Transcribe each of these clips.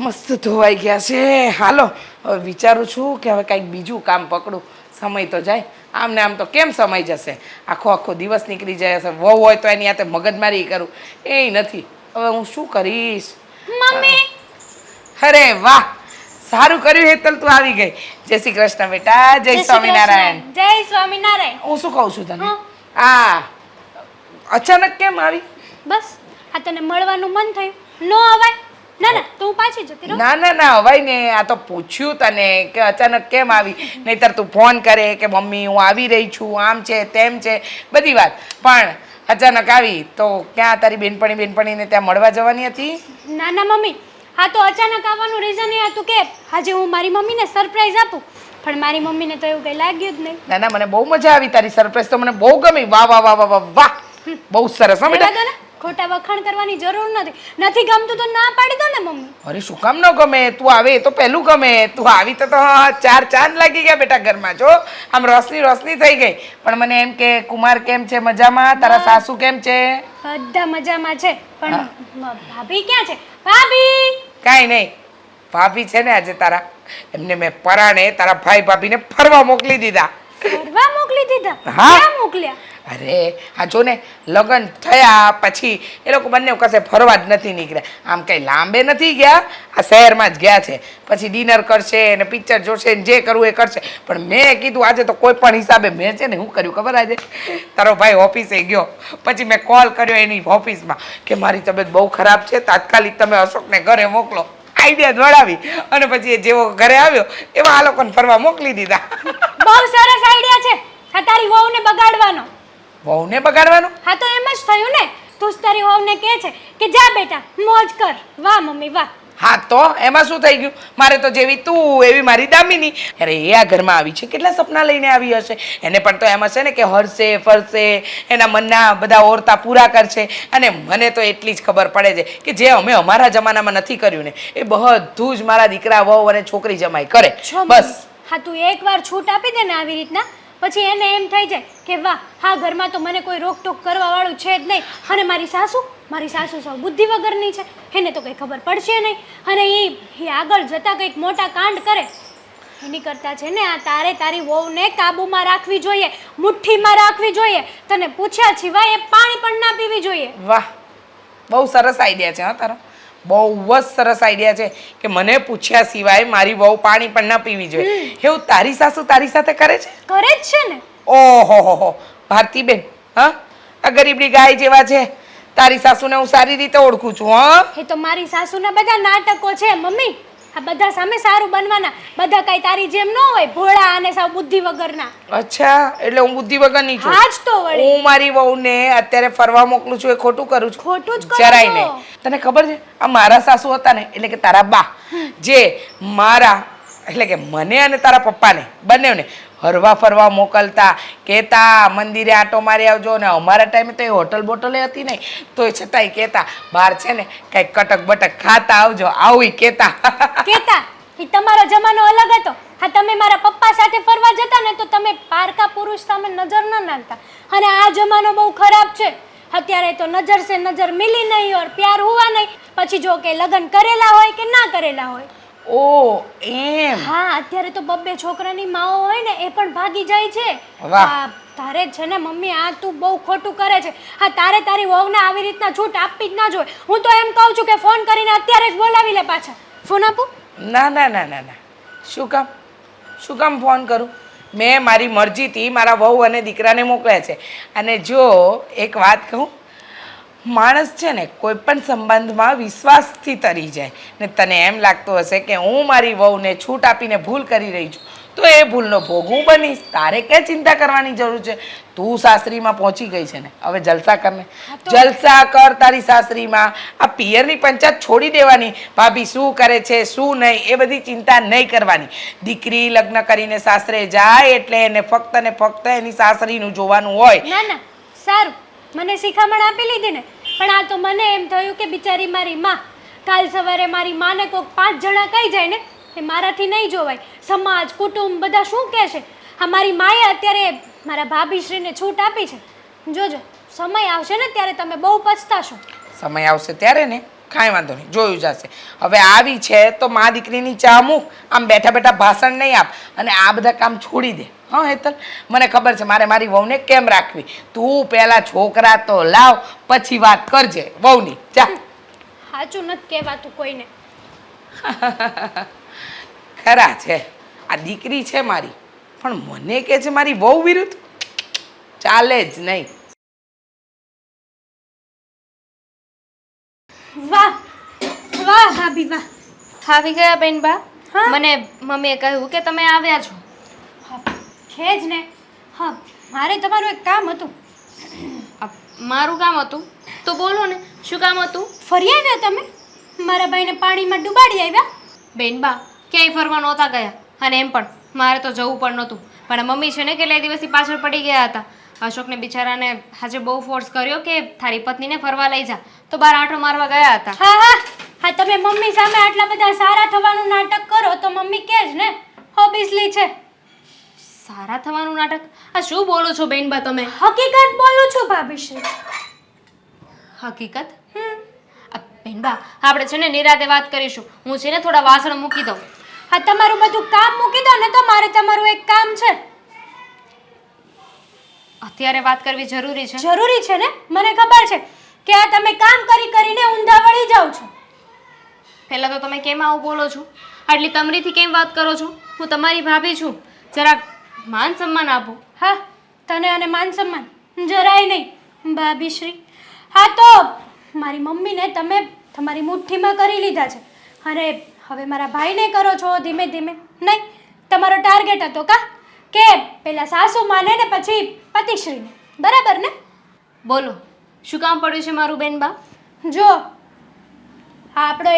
મસ્ત ધોવાઈ ગયા છે. હાલો હવે વિચારું છું કે હવે કાંઈક બીજું કામ પકડું. સમય તો જાય. આમ ને આમ તો કેમ સમય જશે? આખો આખો દિવસ નીકળી જાય હશે. વહુ હોય તો એની હાથે મગજમારી કરું. એ નથી. હવે હું શું કરીશ? મમ્મી! અરે વાહ! સારું કર્યું હેતલ તું આવી ગઈ. જય શ્રી કૃષ્ણ બેટા જય સ્વામિનારાયણ. જય સ્વામિનારાયણ. હું શું કહું છું તને. આ અચાનક કેમ આવી? બસ આ તને મળવાનું મન થયું. નો અવાય. ના ના તો હું પાછી જતી રહું. ના ના ના હવાય ને આ તો પૂછ્યું તને કે અચાનક કેમ આવી? નહીતર તું ફોન કરે કે મમ્મી હું આવી રહી છું આમ છે તેમ છે બધી વાત. પણ અચાનક આવી તો ક્યાં તારી બેનપણી બેનપણીને ત્યાં મળવા જવાની હતી? ના ના મમ્મી હા તો અચાનક આવવાનું રીઝન એ હતું કે આજે હું મારી મમ્મીને સરપ્રાઈઝ આપું. પણ મારી મમ્મીને તો એવું કંઈ લાગ્યું જ નહીં. ના ના મને બહુ મજા આવી તારી સરપ્રાઈઝ તો મને બહુ ગમી. વાહ વાહ વાહ વાહ વાહ બહુ સરસ હા બેટા. ખોટા વખાણ કરવાની જરૂર નથી. નથી ગમતું તો ના પાડી દો ને મમ્મી. અરે શું કામ ન ગમે? તું આવે તો પહેલું ગમે. તું આવી તો તો ચાર ચાંદ લાગી ગયા બેટા ઘરમાં જો. આમ રોશની રોશની થઈ ગઈ. પણ મને એમ કે કુમાર કેમ છે મજામાં? તારા સાસુ કેમ છે? બધા મજામાં છે પણ ભાભી ક્યાં છે? ભાભી! કાઈ નહીં. ભાભી છે ને આજે તારા. એમને મેં પરાણે તારા ભાઈ ભાભીને ફરવા મોકલી દીધા. ફરવા મોકલી દીધા? હા. મોકલ્યા? અરે, આ જો ને લગ્ન થયા પછી એ લોકો બંને કશે ફરવા જ નથી નીકળ્યા. આમ કંઈ લાંબે નથી ગયા, આ શહેરમાં જ ગયા છે. પછી ડિનર કરશે ને પિક્ચર જોશે ને જે કરવું એ કરશે. પણ મેં કીધું આજે તો કોઈ પણ હિસાબે મેં છે ને શું કર્યું, ખબર આજે? તારો ભાઈ ઓફિસે ગયો. પછી મેં કોલ કર્યો એની ઓફિસમાં કે મારી તબિયત બહુ ખરાબ છે, તાત્કાલિક તમે અશોકને ઘરે મોકલો. આઈડિયા દોડાવી અને પછી એ જેવો ઘરે આવ્યો, એવા આ લોકોને ફરવા મોકલી દીધા. બહુ સરસ આઈડિયા છે. તારી વહુને બગાડવાનો. વહુને બગાડવાનું? હા તો એમ જ થયું ને. તું જ તારી વહુને કહે છે કે જા બેટા મોજ કર. વાહ મમ્મી વાહ. હા તો એમાં શું થઈ ગયું? મારે તો જેવી તું એવી મારી દામિની. અરે એ આ ઘરમાં આવી છે. કેટલા સપના લઈને આવી હશે? એને પણ તો એમ હશે ને કે હરશે ફરશે એના મનના બધા ઓરતા પૂરા કરશે. અને મને તો એટલી જ ખબર પડે છે કે જે અમે અમારા જમાનામાં નથી કર્યું ને એ બધું જ મારા દીકરા વહુ અને છોકરી જમાઈ કરે. બસ. હા તું એકવાર છૂટ આપી દે ને આવી રીતના. પછી એને એમ થઈ જાય કે વાહ, હા, ઘરમાં તો મને કોઈ રોકટોક કરવાવાળું છે જ નહીં. અને મારી સાસુ મારી સાસુ સૌ બુદ્ધિ વગરની છે. એને તો કંઈ ખબર પડશે નહીં. અને એ એ આગળ જતાં કંઈક મોટા કાંડ કરે. એની કરતાં છે ને, આ તારે તારી વહુને કાબૂમાં રાખવી જોઈએ, મુઠ્ઠીમાં રાખવી જોઈએ. તને પૂછ્યા સિવાય એ પાણી પણ ના પીવી જોઈએ. વાહ, બહુ સરસ આઈડિયા છે, હા તારો. બહુ જ સરસ આઈડિયા છે કે મને પૂછ્યા સિવાય મારી વહુ પાણી પણ ન પીવી જોઈએ. એવું તારી સાસુ તારી સાથે કરે છે? કરે જ છે ને. ઓહો હો હો. ભારતીબેન હા? આ ગરીબની ગાય જેવા છે. તારી સાસુને હું સારી રીતે ઓળખું છું હા? એ તો મારી સાસુના બધા નાટકો છે મમ્મી. આ બધા સામે સારું બનવાના. બધા કાંઈ તારી જેમ ન હોય ભોળા અને સાવ બુદ્ધિ વગરના. અચ્છા એટલે હું બુદ્ધિ વગરની છું. આજ તો વળી. હું મારી વહુને અત્યારે ફરવા મોકલું છું એ ખોટું કરું છું. ખોટું જ જરાય નહીં. તને ખબર છે? આ મારા સાસુ હતા ને એટલે કે તારા બા. જે મારા એટલે કે મને અને તારા પપ્પાને બંનેને હરવા ફરવા મોકલતા, કહેતા, મંદિરે આટો મારી આવજો. ને અમારા ટાઈમે તો એ હોટલ બોટલે હતી નહીં. તો છતાંય કહેતા, બહાર છે ને કંઈક કટક બટક ખાતા આવજો. આવું કહેતા. કહેતા, એ તમારો જમાનો અલગ હતો. હા, તમે મારા પપ્પા સાથે ફરવા જતા ને તો તમે પારકા પુરુષ સામે નજર ન નાખતા. અને આ જમાનો બહુ ખરાબ છે. અત્યારે તો નજર સે નજર મિલી નહીં ઓર પ્યાર હોવા નહીં. પછી જો કે લગ્ન કરેલા હોય કે ના કરેલા હોય. ઓ એમ. હા અત્યારે તો બબ્બે છોકરાની માઓ હોય ને એ પણ ભાગી જાય છે. વાહ. તારે છે ને મમ્મી આ તું બહુ ખોટું કરે છે. હા તારે તારી વહુને આવી રીતના છૂટ આપવી જ ના જોઈએ. હું તો એમ કહું છું કે ફોન કરીને અત્યારે જ બોલાવી લે પાછા. ફોન આપું. ના ના ના ના ના. શું કામ? શું કામ ફોન કરું? મેં મારી મરજીથી મારા વહુ અને દીકરાને મોકલ્યા છે. અને જો એક વાત કહું માણસ છે ને કોઈ પણ સંબંધમાં વિશ્વાસથી તરી જાય. ને તને એમ લાગતું હશે કે હું મારી વહુને છૂટ આપીને ભૂલ કરી રહી છું તો એ ભૂલનો ભોગ હું બનીશ. તારે ક્યાં ચિંતા કરવાની જરૂર છે? તું સાસરીમાં પહોંચી ગઈ છે ને હવે જલસા કરને. જલસા કર તારી સાસરીમાં. આ પિયરની પંચાયત છોડી દેવાની. ભાભી શું કરે છે શું નહીં એ બધી ચિંતા નહીં કરવાની. દીકરી લગ્ન કરીને સાસરે જાય એટલે એને ફક્ત ને ફક્ત એની સાસરીનું જોવાનું હોય. ના ના સારું. મને શિખામણ આપી લીધી ને પણ આ તો મને એમ થયું કે બિચારી મારી માં કાલ સવારે મારી માને કોઈક પાંચ જણા કહી જાય ને, એ મારાથી નહીં જોવાય. સમાજ, કુટુંબ બધા શું કહેશે? હા મારી માએ અત્યારે મારા ભાભીશ્રીને છૂટ આપી છે. જોજો, સમય આવશે ને ત્યારે તમે બહુ પછતાશો. સમય આવશે ત્યારે ને? કાંઈ વાંધો નહીં જોયું જશે. હવે આવી છે તો મા દીકરીની ચા મૂક આમ બેઠા બેઠા ભાષણ નહીં આપ અને આ બધા કામ છોડી દે. હા હેતલ મને ખબર છે મારે મારી વહુને કેમ રાખવી? તું પહેલાં છોકરા તો લાવ પછી વાત કરજે. વહુની ચા સાચું નથી કહેવાતું કોઈને. ખરા છે. આ દીકરી છે મારી. પણ મને કે છે મારી વહુ વિરુદ્ધ? ચાલે જ નહીં. વાહ વાહ ભાભી વાહ. આવી ગયા બેન હા. મને મમ્મીએ કહ્યું કે તમે આવ્યા છો. છે જ ને. હા મારે તમારું એક કામ હતું. મારું કામ હતું? તો બોલો ને શું કામ હતું? ફરી આવ્યા તમે? મારા ભાઈને પાણીમાં ડુબાડી આવ્યા? બેન બા ક્યાંય ફરવા નહોતા ગયા. અને એમ પણ મારે તો જવું પણ નહોતું. પણ મમ્મી છે ને કેટલાય દિવસથી પાછળ પડી ગયા હતા. અશોકને બિચારાને આજે બહુ ફોર્સ કર્યો કે તારી પત્નીને ફરવા લઈ જા. તો બાર આંટો મારવા ગયા હતા. હા હા. હા તમે મમ્મી સામે આટલા બધા સારા થવાનું નાટક કરો તો મમ્મી કે જ ને. ઓબ્વિયસલી છે. સારા થવાનું નાટક? આ શું બોલો છો બેનબા તમે? હકીકત બોલું છું ભાભીશ્રી. હકીકત? હમ. બેનબા આપણે છે ને નિરાતે વાત કરીશું. હું છે ને થોડા વાસણ મૂકી દઉં. હા તમારું બધું કામ મૂકી દો ને તો મારે તમારું એક કામ છે. અત્યારે વાત કરવી જરૂરી છે? જરૂરી છે ને? મને ખબર છે કે આ તમે કામ કરી કરીને ઊંધા વળી જાઓ છો. પહેલાં તો તમે કેમ આવું બોલો છો? આટલી તમરીથી કેમ વાત કરો છો? હું તમારી ભાભી છું. જરાક માન સન્માન આપો. હા તને અને માન સન્માન જરાય નહીં ભાભીશ્રી. હા તો મારી મમ્મીને તમે તમારી મુઠ્ઠીમાં કરી લીધા છે. અને હવે મારા ભાઈને કરો છો ધીમે ધીમે. નહીં તમારો ટાર્ગેટ હતો કા? કે પેલા સાસુ માને ને પછી પતિશ્રીને. બરાબર ને? બોલો શું કામ પડ્યું છે મારું બેનબા જો આ આપણે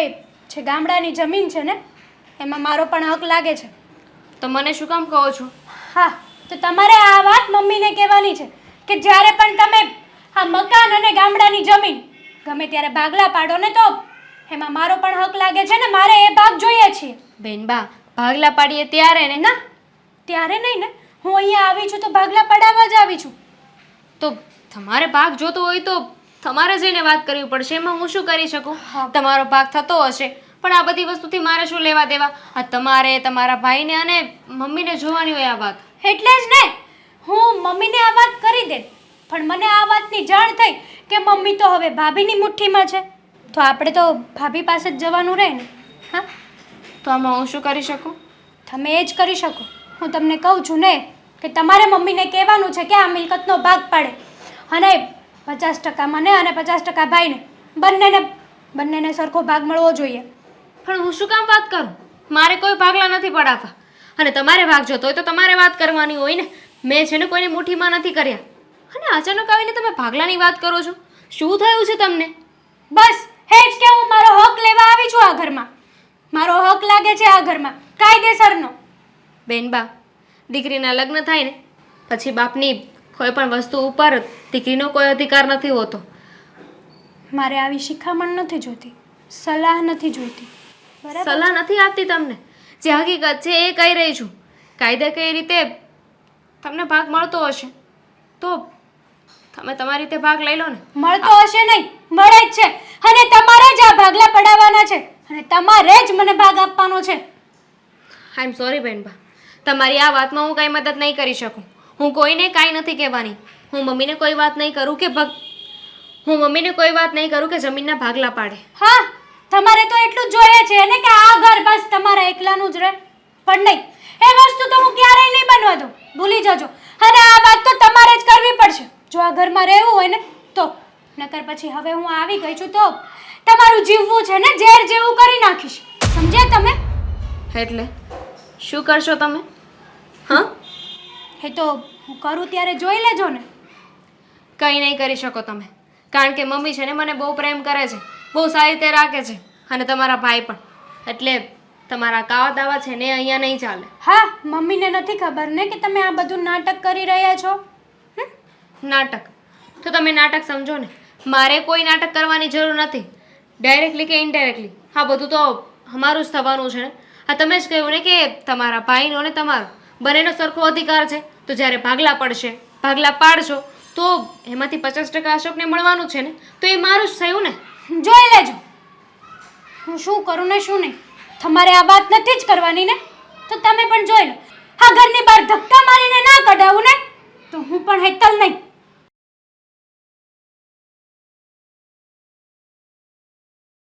જે ગામડાની જમીન છે ને એમાં મારો પણ હક લાગે છે. તો મને શું કામ કહો છો? હા તો તમારે આ વાત મમ્મીને કહેવાની છે કે જ્યારે પણ તમે આ મકાન અને ગામડાની જમીન ગમે ત્યારે ભાગલા પાડો ને તો એમાં મારો પણ હક લાગે છે ને મારે એ ભાગ જોઈએ છીએ. બેનબા ભાગલા પાડીએ ત્યારે ને? ના ત્યારે નહીં ને હું અહીંયા આવી છું તો ભાગલા પડાવવા જ આવી છું. તો તમારે ભાગ જોતો હોય તો તમારે જઈને વાત કરવી પડશે એમાં હું શું કરી શકું. તમારો ભાગ થતો હશે પણ આ બધી વસ્તુથી મારે શું લેવા દેવા? આ તમારે તમારા ભાઈને અને મમ્મીને જોવાની હોય આ વાત. એટલે જ ને હું મમ્મીને આ વાત કરી દે. પણ મને આ વાતની જાણ થઈ કે મમ્મી તો હવે ભાભીની મુઠ્ઠીમાં છે. તો આપણે તો ભાભી પાસે જ જવાનું રહે ને. હા? તો આમાં હું શું કરી શકું? તમે એ જ કરી શકો. હું તમને કહું છું ને કે તમારે મમ્મીને કહેવાનું છે કે આ મિલકતનો ભાગ પાડે. અને પચાસ ટકા મને અને પચાસ ટકા ભાઈને. બંનેને બંનેને સરખો ભાગ મળવો જોઈએ. પણ હું શું કામ વાત કરું? મારે કોઈ ભાગલા નથી પડાવવા અને તમારે ભાગ જોતો હોય તો તમારે વાત કરવાની હોય ને. મેં છે ને કોઈને મુઠ્ઠીમાં નથી કર્યા. અને અચાનક આવીને તમે ભાગલાની વાત કરો છો. શું થયું છે તમને? બસ હે જ કે હું મારો હક લેવા આવી છું આ ઘરમાં. મારો હક લાગે છે આ ઘરમાં. કાયદેસરનો. બેનબા દીકરીના લગ્ન થાય ને પછી બાપની કોઈ પણ વસ્તુ ઉપર દીકરીનો કોઈ અધિકાર નથી હોતો. મારે આવી શિખામણ નથી જોતી સલાહ નથી જોઈતી. સલાહ નથી આપતી તમને? જે હકીકત છે એ કહી રહી છું. કાયદાકીય રીતે તમને ભાગ મળતો હશે? તો તમે તમારી રીતે ભાગ લઈ લો ને. મળતો હશે નહીં મળે જ છે. અને તમારે જ આ ભાગલા પડાવવાના છે. અને તમારે જ મને ભાગ આપવાનો છે. આઈ એમ સોરી બેનબા તમારી આ વાતમાં હું કાંઈ મદદ નહીં કરી શકું. હું કોઈને કાંઈ નથી કહેવાની. હું મમ્મીને કોઈ વાત નહીં કરું કે ભગ હું મમ્મીને કોઈ વાત નહીં કરું કે જમીનના ભાગલા પાડે. હા તમારે તો એટલું જ જોઈએ છે ને કે આ ઘર બસ તમારા એકલાનું જ રહે. પણ નહીં એ વસ્તુ તો હું ક્યારેય નહીં બનવા દઉં. ભૂલી જજો. અને આ વાત તો તમારે જ કરવી પડશે. જો આ ઘરમાં રહેવું હોય ને તો. નકર પછી હવે હું આવી ગઈ છું તો તમારું જીવવું છે ને ઝેર જેવું કરી નાખીશ. સમજ્યા તમે? એટલે શું કરશો તમે? હા? એ તો હું કરું ત્યારે જોઈ લેજો ને. કંઈ નહીં કરી શકો તમે. કારણ કે મમ્મી છે ને મને બહુ પ્રેમ કરે છે. બહુ સારી રીતે રાખે છે. અને તમારા ભાઈ પણ. એટલે તમારા કાવા દાવા છે ને અહીંયા નહીં ચાલે. હા મમ્મીને નથી ખબર ને કે તમે આ બધું નાટક કરી રહ્યા છો? નાટક? તો તમે નાટક સમજો ને. મારે કોઈ નાટક કરવાની જરૂર નથી. ડાયરેક્ટલી કે ઇનડાયરેક્ટલી હા બધું તો અમારું જ થવાનું છે ને. હા તમે જ કહ્યું ને કે તમારા ભાઈનો ને તમારો. બંનેનો સરખો અધિકાર છે. તો જ્યારે ભાગલા પડશે, ભાગલા પાડશો, તો એમાંથી પચાસ ટકા અશોકને મળવાનું છે ને? તો એ મારું જ થયું ને? જોઈ લેજો. હું શું કરું ને શું નહીં? તમારે આ વાત નથી જ કરવાની ને? તો તમે પણ જોઈ લો. આ ઘરની બહાર ધક્કા મારીને ના કઢાવું ને? તો હું પણ હેતલ નહીં.